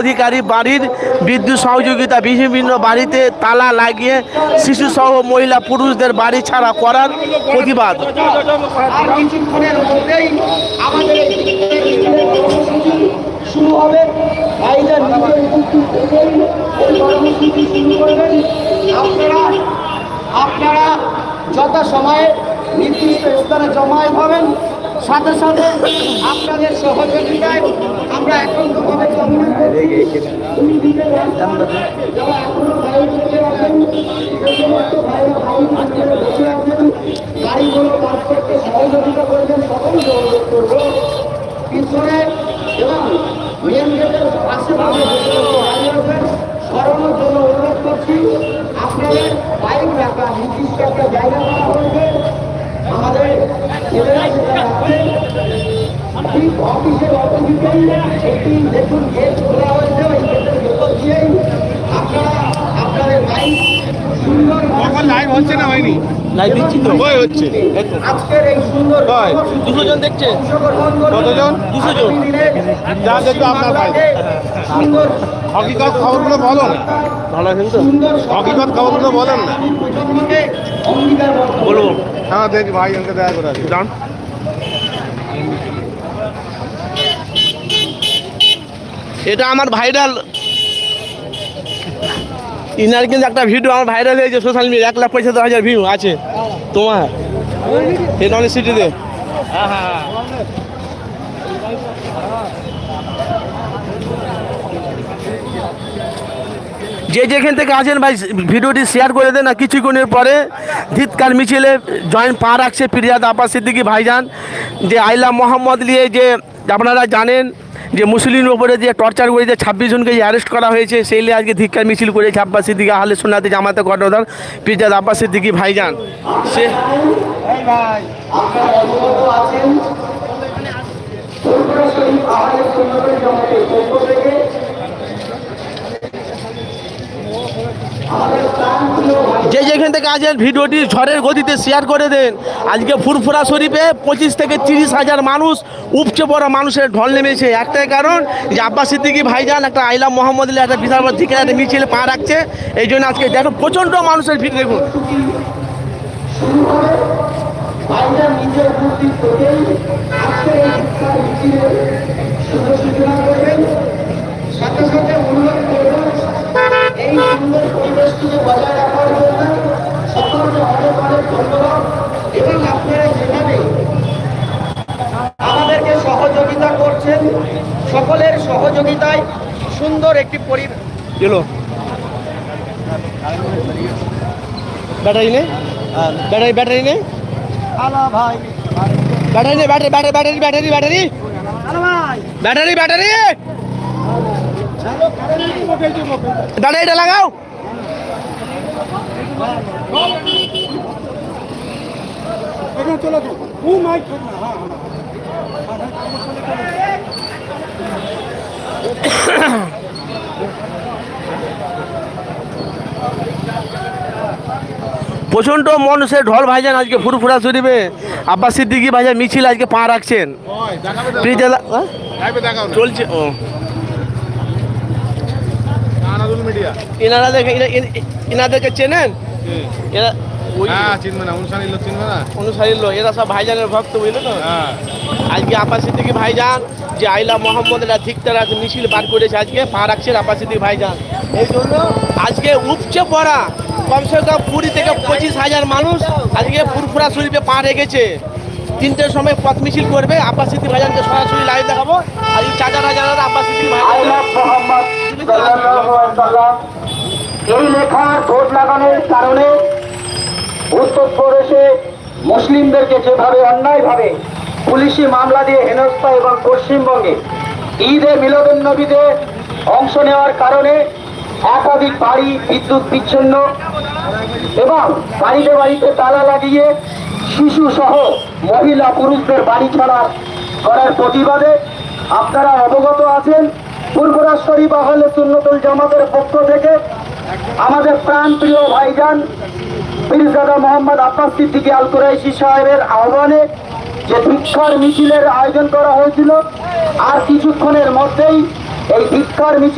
অধিকারী বাড়ির বিদ্যুৎ সহযোগিতা বিভিন্ন বাড়িতে তালা লাগিয়ে শিশু সহ মহিলা পুরুষদের বাড়ি ছাড়া করার প্রতিবাদ। শুরু হবে আপনারা যথা সময়ে নির্দিষ্ট স্থানে জমায়েত হবেন সাথে সাথে আপনাদের সহযোগিতায় আমরা একত্রভাবে জমায়েত করছি। দুই দিকে রাস্তা, যারা এখনও বাইরে বসে আছেন, সেই সমস্ত ভাইরা ভাই বোনেরা বসে আছেন, গাড়িগুলো পাস করতে সহযোগিতা অনুরোধ করব পিছনে এবং মেন গেটের আশেপাশে সরানোর জন্য অনুরোধ করছি আপনাদের বাইক রাখা নির্দিষ্ট একটা জায়গা করা আমাদের ঠিক অফিসের অপোজিটেই একটি দেখুন গেট খোলা হয়েছে ওই গেটের ভেতর দিয়েই আপনারা আপনাদের বাইক সুন্দর এখন লাইভ হচ্ছে না হয়নি? লাইভ দিচ্ছি তো। ওই হচ্ছে। আজকের এই সুন্দর কয়? কর্মসূচিতে জন দেখছে? কতজন? দুশো জন। যা দেখবে আপনার ভাই। সুন্দর হকিকত খবরগুলো বলুন। ভালো আছেন তো? সুন্দর হকিকত খবরগুলো বলেন না। বলব। হ্যাঁ দেখি ভাই আমাকে দেখা করে জান এটা আমার ভাইরাল ইনার কিন্তু একটা ভিডিও আমার ভাইরাল হয়েছে সোশ্যাল মিডিয়া এক লাখ পঁয়ষট্টি হাজার ভিউ আছে তোমার। এটা অনেক সিটিতে যে যেখান থেকে আছেন ভাই, ভিডিওটি শেয়ার করে দেন আর কিছুক্ষণের পরে ধিৎকার মিছিলে জয়েন্ট পা রাখছে পিরিয়াদ আব্বাস সিদ্দিকি ভাইজান, যে আইলা মোহাম্মদ নিয়ে যে আপনারা জানেন যে মুসলিমের উপরে যে টর্চার করে যে ছাব্বিশ জনকে যে অ্যারেস্ট করা হয়েছে, সেই নিয়ে আজকে ধিক্কার মিছিল করেছে আব্বাস সিদ্দিকি, আহলে সোনাতে জামাতে কর্ণধার পিরিয়াদ আব্বাস সিদ্দিকি ভাইজান। সে আছেন ফুলপুরা শরীফ আহলে সুন্নতের জামাতের পক্ষ থেকে আমাদের প্রাণপ্রিয় ভাই যে যেখান থেকে আছেন ভিডিওটি ঝড়ের গতিতে শেয়ার করে দেন। আজকে ফুরফুরা শরীফে পঁচিশ থেকে তিরিশ হাজার মানুষ উপচে পড়া মানুষের ঢল নেমেছে। একটাই কারণ যে আব্বাস সিদ্দিকি ভাইজান একটা আইলাম মোহাম্মদ একটা বিশাল দিকে একটা মিছিল পা রাখছে। এই জন্য আজকে দেখো প্রচণ্ড মানুষের ভিড়, দেখুন। সাথে সাথে করব, এই সুন্দর পরিবেশটিকে বজায় রাখার জন্য সকলকে অনেক অনেক ধন্যবাদ এবং আপনারা যেভাবে আমাদেরকে সহযোগিতা করছেন সকলের সহযোগিতায় সুন্দর একটি পরিবেশ চলো ব্যাটারি নেই? ব্যাটারি ব্যাটারি নেই? ব্যাটারি নেই battery battery battery battery battery. আলা ভাই। Battery battery. ব্যাটারিটা লাগাও। প্রচণ্ড মানুষের ঢল ভাইজান আজকে ফুরফুরা শরীফে আব্বাস সিদ্দিকি ভাইজান মিছিল আজকে পা রাখছেন। চলছে ও। এনারা দেখে এনা- এনা- এনাদেরকে চেনেন? এরা হ্যাঁ অনুসারীর লোক এরা সব ভাইজানের ভক্ত বুঝলো তো? হ্যাঁ। আজকে আব্বাস সিদ্দিকি ভাইজান যে আইলা মোহাম্মদ এরা ঠিক তারা মিছিল বার করেছে আজকে পা রাখছেন ভাইজান। এই জন্য আজকে উপচে পড়া কমসে কম কুড়ি থেকে পঁচিশ হাজার মানুষ আজকে ফুরফুরা শরীফে পা রেখেছে। তিনটের সময় পথ মিছিল করবে, আব্বাস সিদ্দিকি ভাইজানকে সরাসরি লাইভ দেখাবো। আর এই হাজার আব্বাস সিদ্দিকি ভাইজান আল্লাহ মোহাম্মদ সাল্লাল্লাহু আলাইহি সাল্লাম এই লেখার ভোট লাগানোর কারণে উত্তরপ্রদেশে মুসলিমদেরকে যেভাবে অন্যায়ভাবে পুলিশি মামলা দিয়ে হেনস্থা এবং পশ্চিমবঙ্গে ঈদে মিলদুন নবীতে অংশ নেওয়ার কারণে একাধিক বাড়ি বিদ্যুৎ বিচ্ছিন্ন এবং বাড়িতে বাড়িতে তালা লাগিয়ে শিশু সহ মহিলা পুরুষদের বাড়ি ছাড়া করার প্রতিবাদে আপনারা অবগত আছেন। পূর্বরা শরীফ আহলে সুন্নতুল জামাতের পক্ষ থেকে আমাদের প্রাণ প্রিয় ভাইজান পীরজাদা মোহাম্মদ আব্বাস সিদ্দিকী আল কুরাইশি সাহেবের আহ্বানে যে ভিক্ষার মিছিলের আয়োজন করা হয়েছিল, আর কিছুক্ষণের মধ্যেই এই ভিক্ষার মিছিল